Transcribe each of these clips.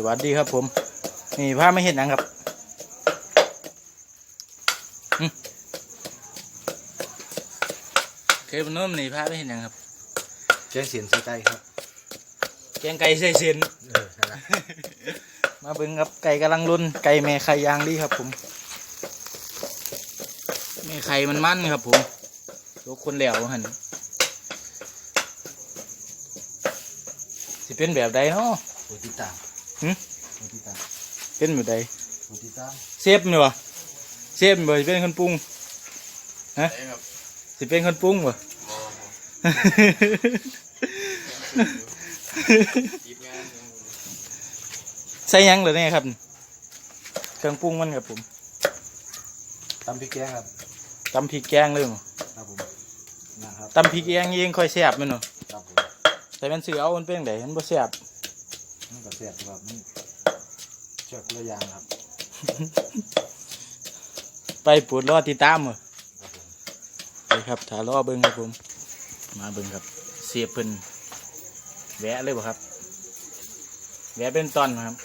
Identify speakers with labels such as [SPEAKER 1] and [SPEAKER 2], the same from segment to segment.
[SPEAKER 1] สวัสดีครับผม นี่พาไม่เห็นหนังครับหึเคยบนนู้นนี่พาไม่เห็นหนังครับ
[SPEAKER 2] แกงเสียนใส่ไก่ครับ
[SPEAKER 1] แกงไก่ใส่เส้น
[SPEAKER 2] เออนั่นแหละ
[SPEAKER 1] มาเบิ่งครับไก่กำลังรุ่นไก่แม่ไข่ยางดีครับ ผมแม่ไข่มันมันครับ ผมลูกคนเหลวหันสิเป็นแบบใดเนาะ
[SPEAKER 2] โปรติดตาม
[SPEAKER 1] หึ
[SPEAKER 2] โปรติดตาม
[SPEAKER 1] เป็นแบบใด
[SPEAKER 2] โปรติดตาม
[SPEAKER 1] เซฟมั้ยวะเซฟบ่สิเป็นคนปรุงฮะสิเป็นคนปรุงบ่ใส่หยังเหรอเนี่ยครับเครื่องปรุงมันครับผม
[SPEAKER 2] ตำพริกแกงครับ
[SPEAKER 1] ตำพริกแกงเลยมั้
[SPEAKER 2] ครับผมนะครับ
[SPEAKER 1] ตำพริกแกงเองค่อยแซ่บแมันเนาะ
[SPEAKER 2] ครับผม
[SPEAKER 1] แต่มันซื้อเอามันเป็นจั่งไดมันบ่แซ่บ
[SPEAKER 2] มันก็แซ่บครับมันเชือกคนละอย่างครับ
[SPEAKER 1] ไปปวดรอติดตามเหรอ
[SPEAKER 2] ครับผม
[SPEAKER 1] ไปครับถ้ารอเบิ่งครับผม มาเบิ่งครับ เสียบเพิ่นแวะเลยบ่ครับ แวะเป็นตอนครับ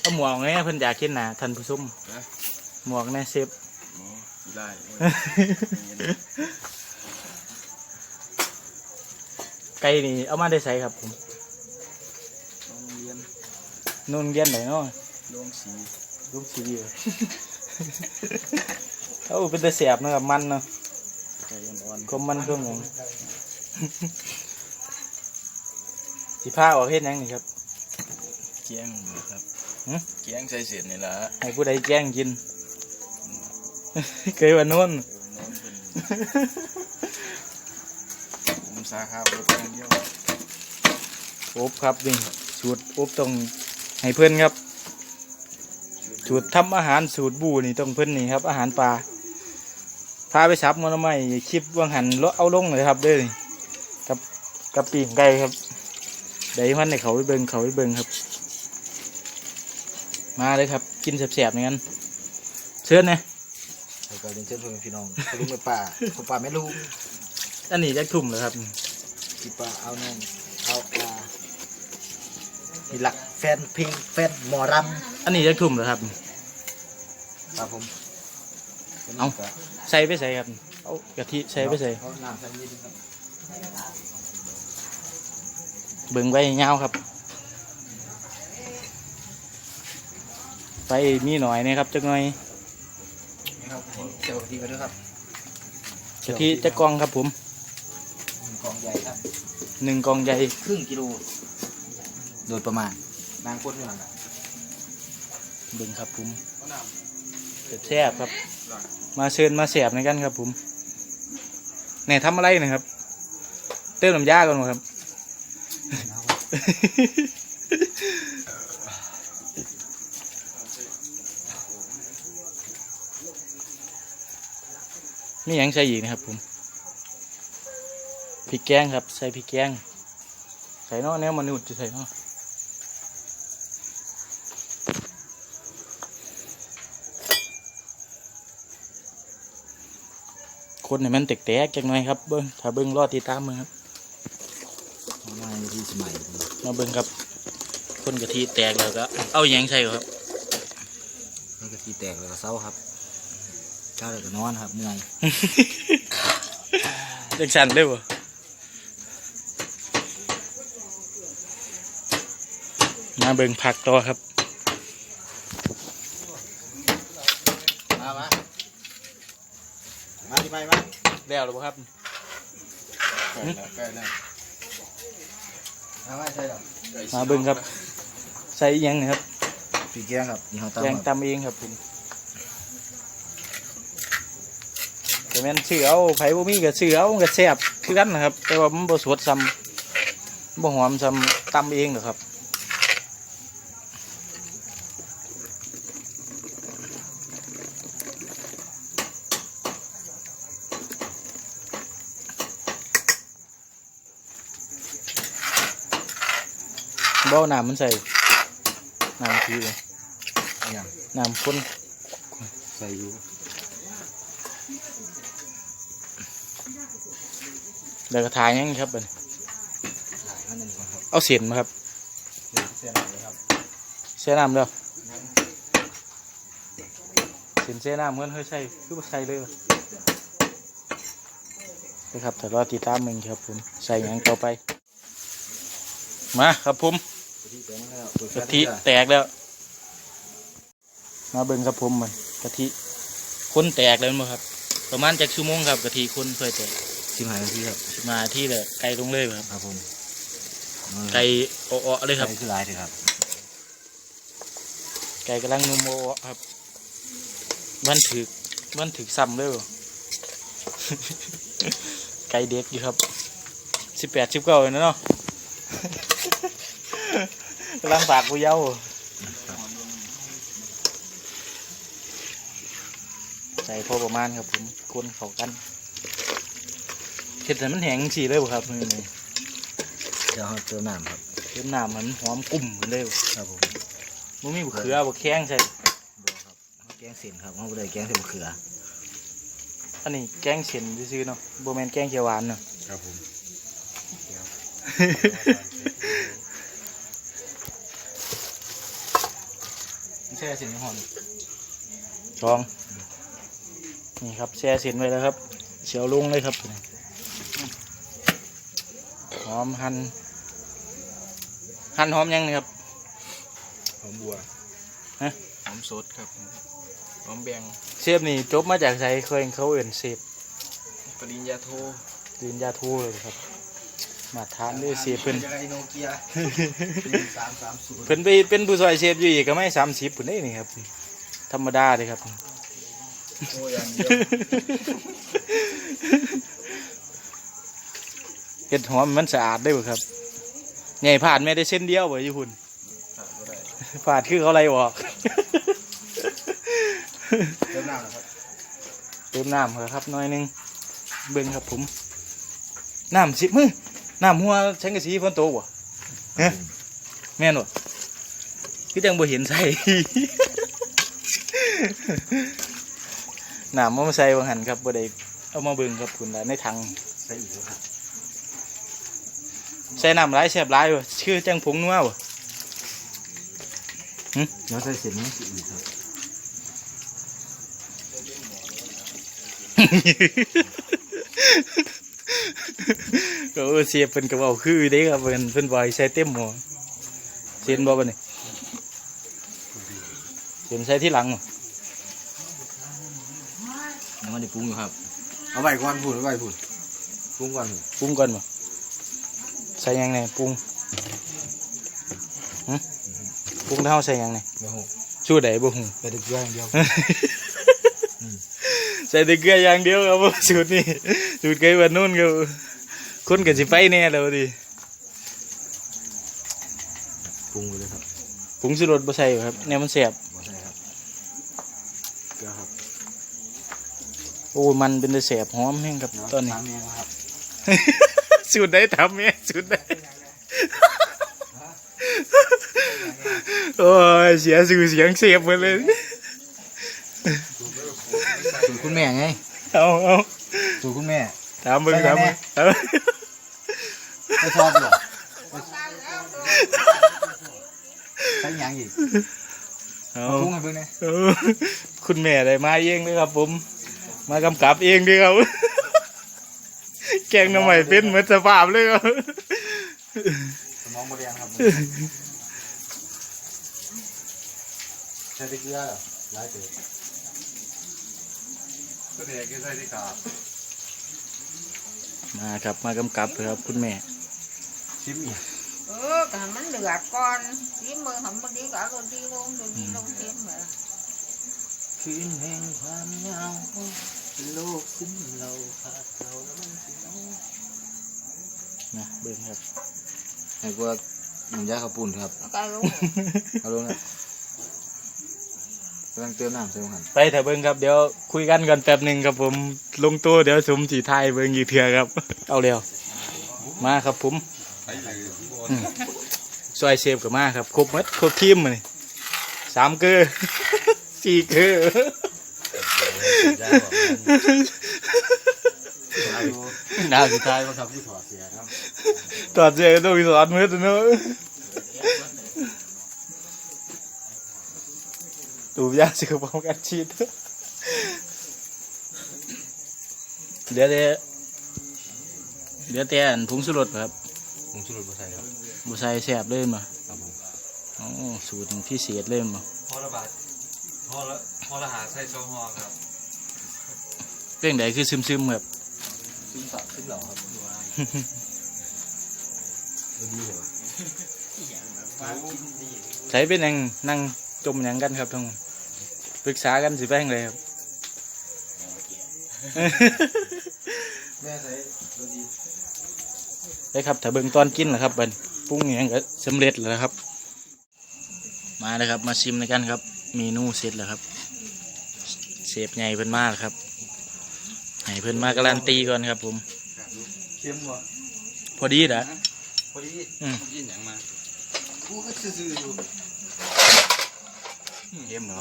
[SPEAKER 1] เอาหมวกไงเพิ่นอยากเห็นหน้าท่านผู้ชมหมวกแน่เซฟ
[SPEAKER 3] ได้
[SPEAKER 1] ไก่นี่เอามาได้ใส่ครับผม
[SPEAKER 3] โรงเรียน
[SPEAKER 1] นุ่นเย็นไหนเนาะ
[SPEAKER 3] โรงสี
[SPEAKER 1] ลูกสีเหรอเอาเป็นตะแสบเนาะครับมันเนาะ
[SPEAKER 3] ไก่อ่อน
[SPEAKER 1] ก็มันเครื่องหยังสิผ้าออกเฮ็ดหยังนี่ครับ
[SPEAKER 3] ๆเกียงนะครับ
[SPEAKER 1] หึ
[SPEAKER 3] เกียงใส่เศษนี่แหละ
[SPEAKER 1] ให้ผู้ใดแจ้งกิน เคยว่านุ่น
[SPEAKER 3] เออน้องเป็นผมสาขาโอเปนเดียว
[SPEAKER 1] อบครับนี่สูตรอบต้อง ให้เพื่อนครับ สูตรทำอาหารสูตรบูนี่ต้องเพื่อนนี่ครับ อาหารปลาพาไปซับมันไม่คลิปว่างหันเลาะเอาลงเลยครับเด้อนี่กับกับปีกไก่ครับเดี๋ยวมันให้เขาไปเบิงเขาไปเบิงครับ มาเลยครับ กินแสบๆอย่างนั้นเชิญนะ
[SPEAKER 2] แล้วก็เรียนเชิญพ่อแม่พี่น้องพ่อลุงแม่ป้าพ่อป้าแม่ลุง
[SPEAKER 1] อันนี้จะถุ่มเลยครับ
[SPEAKER 2] พี่ป้าเอาน้องเอาปลา มีหลักแฟนเพลงแฟนหมอร
[SPEAKER 1] อันนี้จะถุ่มเลยครับำ
[SPEAKER 2] ครับผม
[SPEAKER 1] เอา ใส่ไปใส่ครับเอากะทิใส่ไปใส่
[SPEAKER 2] เอาน้ำใส่นิดนึงครับ
[SPEAKER 1] เบิ่งไว้ยาวครับไปมีหน่อยนะครับจักหน่อย
[SPEAKER 2] นี่ครับเจียวกะทิไปด้วยครับ
[SPEAKER 1] กะทิจะกล่องครับผม
[SPEAKER 2] หนึ่งกล่องใหญ่ครับ
[SPEAKER 1] หนึ่งกล่องใหญ่
[SPEAKER 2] ครึ่งกิโล โดยประมาณนางก้นอยู่นั่นแหละ
[SPEAKER 1] เบิ่งครับผมแซ่บๆครับ มาเชิญมาแสบในกันครับผมเนี่ยทำอะไรนะครับ เติมน้ำยาก่อนบ่ครับมีหยังใส่อีกนะครับผมพริกแกงครับ ใส่พริกแกง ใส่เนาะแนวมนุษย์จะใส่เนาะ คนให้มันแตกๆจังหน่อยครับเบิ้งถ้าเบิ้งรอติดตามมึงครับ
[SPEAKER 2] เอามาที่สมัย
[SPEAKER 1] มาเบิ้งครับคนกะทิแตกแล้วก็เอาหยังใส่ก่อนครับ
[SPEAKER 2] นี่กะทิแตกแล้วก็เศร้าครับเช้าแล้วก็นอนครับเมื่อย
[SPEAKER 1] จังสันเลยบ่มาเบิ่งผักต่อครับ
[SPEAKER 2] มามา มาที่ไปมา
[SPEAKER 1] แล้วหรือเปล่าครับ
[SPEAKER 3] ใกล้แล้วใกล้แล้ว
[SPEAKER 2] มาไม่ใช่หรอก
[SPEAKER 3] ใกล้
[SPEAKER 1] มาเบิ่งครับ ใส่อิหยังนะครับ
[SPEAKER 2] ปีแกงครับนี่เขาตำ
[SPEAKER 1] แกง
[SPEAKER 2] ครับ
[SPEAKER 1] ตำเองครับผมแต่แม่นซื้อเอาไผบ่มีก็ซื้อเอามันก็แซ่บคือกันนะครับ แต่ว่ามันบ่สดซ้ำบ่หอมซ้ำตำเองหรอกครับ บ่เอาน้ำมันใส่น้ำคือ
[SPEAKER 2] อย่าง
[SPEAKER 1] น้ำข้น
[SPEAKER 2] ใส่อยู่
[SPEAKER 1] แล้วก็ทายหยังครับบัดนี้
[SPEAKER 2] ถ่ายมันหนึ่งก่อนครับ
[SPEAKER 1] เอาเสียนมาครับ
[SPEAKER 2] เดี๋ยวเส้นเลยครับ
[SPEAKER 1] เสียน้ำเด้อเส้นเสียน้ำเงินเฮ้ยใช่คือบ่ใส่เลยวะนะครับแต่รอติดตามมึงครับผมใส่หยังต่อไป มาครับผม
[SPEAKER 2] กะทิแตงแล้วเปิดไฟ
[SPEAKER 1] กะทิแตกแล้ว มาเบิ่งครับผมมันกะทิคนแตกแล้วมั้งครับ ประมาณจากชั่วโมงครับกะทิคนเพื่อแตก
[SPEAKER 2] ชิมหายนาทีครับ
[SPEAKER 1] มาที่เลยไก่ลงเลยครับ
[SPEAKER 2] ครับผม
[SPEAKER 1] ไก่อ้อๆเลยครับ
[SPEAKER 2] ไก่คือหลายเลยครับ
[SPEAKER 1] ไก่กำลังนุ่มอ้อๆครับมันถึกมันถึกซ้ำเลยบ่ไก่เด็กอยู่ครับสิบแปดสิบเก้าเลยนะเนาะ กำลังฝากผู้เยาว์ใส่พอประมาณครับผมคนเข้ากันเห็ดแต่มันแห้งสีเลยบ่ครับนี่นี่
[SPEAKER 2] เดี๋ยวเราเติมน้ำครับ
[SPEAKER 1] เห็ดน้ำมันหอมกลุ่มกันเลยบ่
[SPEAKER 2] ครับผม
[SPEAKER 1] บ่มีบะเขือบ่แข้งใส่
[SPEAKER 2] บัวครับเขาแกงเส้นครับเขาบ่ได้แกงเส้นมะเขือ
[SPEAKER 1] อันนี้แกงเส้นซื่อๆเนาะบ่แม่นแกงเขียวหวานเนาะ
[SPEAKER 3] ครับผม
[SPEAKER 1] แช่เส้นหอมลองนี่ครับแช่เส้นไว้แล้วครับเสียวลงเลยครับหอมหั่นหั่นหอมยังนี่ครับ
[SPEAKER 3] หอมบัว
[SPEAKER 1] ฮะ
[SPEAKER 3] หอมสดครับหอมแบง
[SPEAKER 1] เชฟนี่จบมาจากไสเคยเขาเอื่นเชฟ
[SPEAKER 3] ปริญญาโท
[SPEAKER 1] ดินยาทูเลยครับ มาทานด้วยเชฟเพิ่น
[SPEAKER 2] ไดโนเกียสามสามศูนย์
[SPEAKER 1] เพิ่นไปเป็นผู้ซอยเชฟอยู่อีกก็ไม่สามสิบปุ่นได้นี่ครับ ธรรมดาเลยครับ
[SPEAKER 3] โอ้ยังเดียว
[SPEAKER 1] เห็ดหอมมันสะอาดได้บ่ครับใหญ่ผ่านไม่ได้เส้นเดียวบ่อยู่หุ่น
[SPEAKER 3] ขาดบ่ได้
[SPEAKER 1] ผ่านคือเขาไรออก
[SPEAKER 2] เติมน้ำนะครับ
[SPEAKER 1] เติมน้ำเหรอครับหน้อยหนึงเบิ่งครับผมน้ำสิมือ น้ำหัวใช้กระสีพ้นโตบ่ฮะแม่นบ่คือจังบ่เห็นใส่ น้ำมันมาใส่บางหันครับบ่ได้เอามาเบิ่งครับคุณล่ะในถัง
[SPEAKER 2] ใส่อีกครับ
[SPEAKER 1] ใส่น้ำหลายแซ่บหลายบ่ชื่อจังผงนัวบ่
[SPEAKER 2] แล้วใส่เส้นนี้สิอีกครับ
[SPEAKER 1] ก็เออเสียบเป็นกระเป๋าคือเด้ครับเป็นเป็นบอยใส่เต็มหมอเสียนบ่บัดนี่เสียนใส่ที่หลังบ่
[SPEAKER 2] ยังไม่ได้ปรุงอยู่ครับเอาไว้ก่อนพูดเอาไว้พูดปรุงก่อนพูด
[SPEAKER 1] ปรุงก่อนบ่ใส่หยังไงปรุงหึปรุงเท่าใส่หยังไง
[SPEAKER 2] เดี๋ยวหก
[SPEAKER 1] ชูใดบ่ฮู้
[SPEAKER 2] ไปดึกเกลืออย่างเดียว
[SPEAKER 1] ใส่แต่เกลืออย่างเดียวครับผมสูตรนี้สูตรไก่บ้านนู้นครับคนก็สิไปแน่แล้วดิ
[SPEAKER 2] ปรุงไปเลยครับ
[SPEAKER 1] ปรุงสุรสบ่ใส่บ่ครับแนวมันแซ่บ
[SPEAKER 2] บ่ใช่ครับเกลือครับ
[SPEAKER 1] โอ้มันเป็นแต่แซ่บหอมแห้งครับตอนนี้
[SPEAKER 2] น้ำเมียครับ
[SPEAKER 1] สูตรได้ทำเนี่ยสูตรได้ โอ้ยเสียสื่อเสียงเสียบหมดเลย
[SPEAKER 2] สูตรคุณแม่ไง
[SPEAKER 1] เอาเอา
[SPEAKER 2] สูตรคุณแม่
[SPEAKER 1] ถามเบิ่ง
[SPEAKER 2] ไป
[SPEAKER 1] ถาม
[SPEAKER 2] ไหน
[SPEAKER 1] เบิ่งเอา
[SPEAKER 2] ไม่ชอบหรอใส่หยังอีก
[SPEAKER 1] เอา
[SPEAKER 2] ปรุงให้เบิ่งนะ
[SPEAKER 1] เอาคุณแม่ได้มาเองเลยครับ ผม มากำกับเองด้วยครับแกงหน้ำใหม่เป็นเหมือนสภาพเลยครับ
[SPEAKER 2] สมองบริยังครับใส่แต่เกลือเหรอหลายเติบ
[SPEAKER 3] ก็เด็กก็ใส่ที่ขาด
[SPEAKER 1] มาครับมากำกับเลยครับคุณแม่
[SPEAKER 2] ชิมอีก
[SPEAKER 4] เออแต่มันเดือดก่อนชิมมือทำมันดีกว่าก็ดีลงก็ดีลงชิมเหรอ
[SPEAKER 2] คืนแห่งความเหงาโลกสิ้นเราขาดเราแล้วมันสิเอา
[SPEAKER 1] นะเบิ่งครับ
[SPEAKER 2] ไอ้พวกหนุ่มยาข้าวปุ้นครับ
[SPEAKER 4] แล้วก็ลง
[SPEAKER 2] เอาลงนะ กำลังเติมน้ำใส่หัน
[SPEAKER 1] ไปเถอะเบิ่งครับเดี๋ยวคุยกันก่อนแป๊บหนึ่งครับผมลงตัวเดี๋ยวสมสีไทายเบิ่งอีกเถื่อครับ เอาเร็วมาครับผมอืมซอยเซฟกับมาครับครบหมัดครบทีมมานี่สามเกอร์สี่เกอร์
[SPEAKER 2] น้าสุดท้ายก็ทำที่ถอดเสียครับ
[SPEAKER 1] ตอดเจอต้องมีสอนมือตัวเนอะ ตูบยาสือป้องกันชีดเดี๋ยวเดี๋ยวเดี๋ยวแต่อันผงสุรสครับ
[SPEAKER 3] ผมชุดรถบ่ใส่ครับ
[SPEAKER 1] บุใส่แสบเลยมา
[SPEAKER 3] ครับผม
[SPEAKER 1] อ๋อสูตรพิเศษเลยมา
[SPEAKER 3] พอละบาทพอละพอละหาใส่ซองฮอครับ
[SPEAKER 1] เรื่องใดคือซึมซึมๆครับ
[SPEAKER 3] ซึ่งสับซึ่งเหล่าครับดูว่าดีเหรอ
[SPEAKER 1] ใช้เป็นหยังนั่ง จมหยังกันครับทั้งหมดปรึกษากันสิแป้งเลยครับ
[SPEAKER 3] แม่ใส่รถดี
[SPEAKER 1] ได้ครับถ้าเบิ่งตอนกินนะครับบันปรุงอหยังก็สำเร็จแล้วครับ มาเลยครับมาชิมในกันครับเมนูเสร็จแล้วครับเสพใหญ่เพิ่นมาแล้วครับให้เพิ่นมาการันตีก่อนครับผม
[SPEAKER 3] เข้มบ่
[SPEAKER 1] พอดีนะ
[SPEAKER 3] พอดี
[SPEAKER 1] อืม
[SPEAKER 3] กินอย่างมากูก็ซื่อๆอยู่ เข้มเนาะ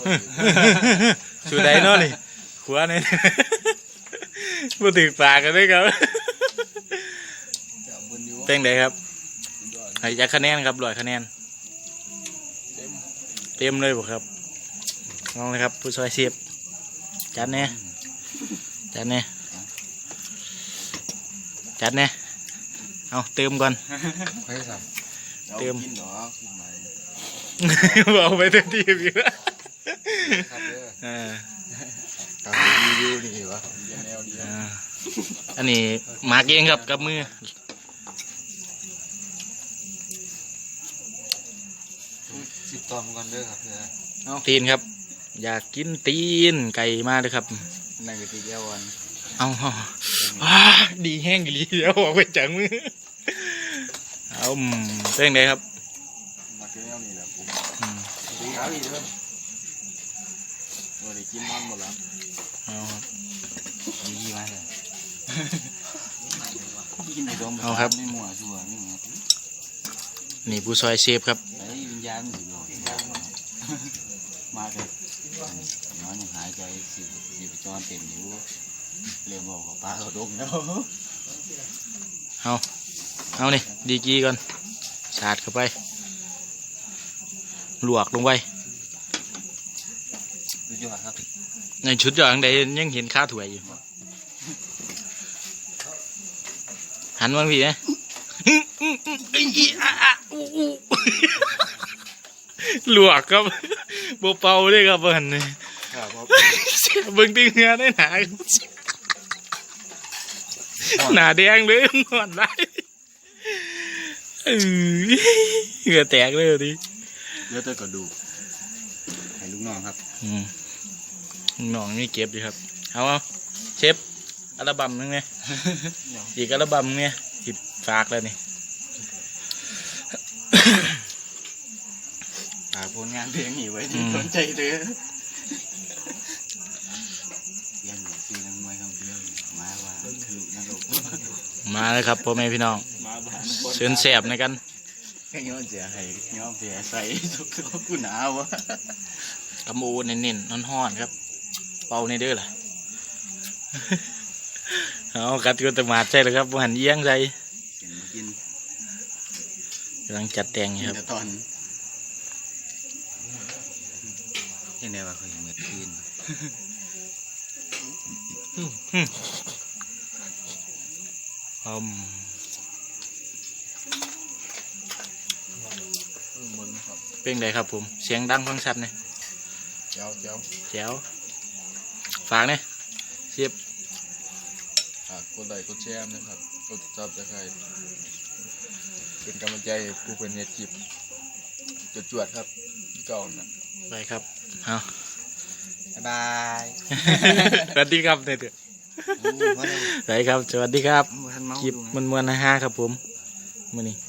[SPEAKER 1] สูดใดเนาะนี่หัวนี่มาถึงปากกันด้วยครับ
[SPEAKER 3] จะบนอยู่
[SPEAKER 1] เป็นไงครับให้จักคะแนนครับร้อยคะแนน
[SPEAKER 3] เต็ม
[SPEAKER 1] เต็มเลยบ่ครับลองเลยครับ ผู้ช่วยเสียบจัดเนี่ยจัดเนี่ยจัดเนี่ยเอาเติมก่อน
[SPEAKER 3] ใครสั่ง
[SPEAKER 1] เติม
[SPEAKER 3] กิน เอกไหม
[SPEAKER 1] เอาไปเต็มที่อยู่
[SPEAKER 3] ครับเด้อ
[SPEAKER 1] อ่า
[SPEAKER 3] ตามรีวิวนี่วะเดียวแนวเดียว
[SPEAKER 1] อ่าอันนี้หมากเองครับกับมือ
[SPEAKER 3] สิบตอนก่อนเด้อครับเด้อ
[SPEAKER 1] ตีนครับ อยากกินตีนไก่มาเลยครับ
[SPEAKER 3] นั่งกับตีแก้ววัน
[SPEAKER 1] เอาเอาอ้าดีแห้งอีหลีเดียวออกไปจากมือ เอาอืมเป็นไงครับ
[SPEAKER 3] มาเที่ยวนี่แหละผม
[SPEAKER 1] อืม
[SPEAKER 3] ดีครับดีเด้อวันนี้กินมันหมดแล้ว
[SPEAKER 1] เอาครับ
[SPEAKER 3] ดีมากเลยกินในดง
[SPEAKER 1] เอาครับ
[SPEAKER 3] ไม่มั่วชัวร์นี่ครับ
[SPEAKER 1] นี่ผู้ซอยเชฟครับ
[SPEAKER 3] ไอ้วิญญาณสิบอกมาเลยน้อยยังหายใจสิสิบจรเต็มอยู่เรียกบอกกับป้าเขาดงแล้ว
[SPEAKER 1] เอาเอานี่ดีกีก่อนสาดเข้าไป ลวกลงไป
[SPEAKER 3] สุดยอดครับ
[SPEAKER 1] ในชุดอย่างใดยังเห็นข้าวถั่วยอยู่ หันมาพี่นะอื้ออื้ออื้ออีอีอะอะอู้อู้ลวกครับโบเป่าเลยครับเบิ่นนี่
[SPEAKER 3] ครับผม
[SPEAKER 1] เสียเบิ่งตีเงือได้หนาหนาแดงเลยนอนไรเออเหงื่อแตกเลยดิ
[SPEAKER 3] เลือดกระดูกให้ลูกน้องครับ
[SPEAKER 1] อืมน้องนี่เก็บอยู่ครับ เอาเอาเชฟอัลบั้มหนึงเนี่ย อีกอัลบั้มหนึ่งเนี่ยสิฝากแล้วนี่
[SPEAKER 3] ฝากผลงานเพลงนี้ไว้
[SPEAKER 1] อืม
[SPEAKER 3] สนใจเด้อเรียนอยู่ซีนักมวยครับเดียวมาว่าคือนักรบ
[SPEAKER 1] มาเลยครับพ่อแม่พี่น้อง
[SPEAKER 3] มาบ้าน
[SPEAKER 1] เชิญแสบในกัน
[SPEAKER 3] แค่ย้อนเสียให้ย้อนเสียใส่ทุกตัวกูหนาววะ
[SPEAKER 1] กำมูเน้นๆน้อนๆครับ เป่าในเด้อล่ะเอากัดก็ตมาดใช่เลยครับบ่หันเอี้ยงใส่
[SPEAKER 3] เห็นมากิน
[SPEAKER 1] กำลังจัดแต่งอ
[SPEAKER 3] กิ
[SPEAKER 1] ยู่
[SPEAKER 3] น
[SPEAKER 1] ครับ
[SPEAKER 3] แต่ตอนยังไงวะเขายังเมื่อคืน
[SPEAKER 1] อืม เป็นไงครับผม เสียงดังฟังชัดเนี่ย
[SPEAKER 3] เจ้าเจ้า
[SPEAKER 1] แจ๋วฝากเนี่ยเสียบ
[SPEAKER 3] ฝากกดไลค์กดแชร์นะครับกดซับสไครต์เป็นกำลังใจให้ผู้เป็นเน็ตคลิปจวดๆครับที่เก่านะ
[SPEAKER 1] ไปครับเอา
[SPEAKER 3] บ๊ายบาย
[SPEAKER 1] สวัสดีครับเนี่ยเถอะ
[SPEAKER 3] มาเลย
[SPEAKER 1] ไปครับสวัสดีครับ
[SPEAKER 3] ทันเมา
[SPEAKER 1] คลิป
[SPEAKER 3] ดูนะ
[SPEAKER 1] มันมวนๆนะฮะครับผมมือนี้
[SPEAKER 3] พอเนาะ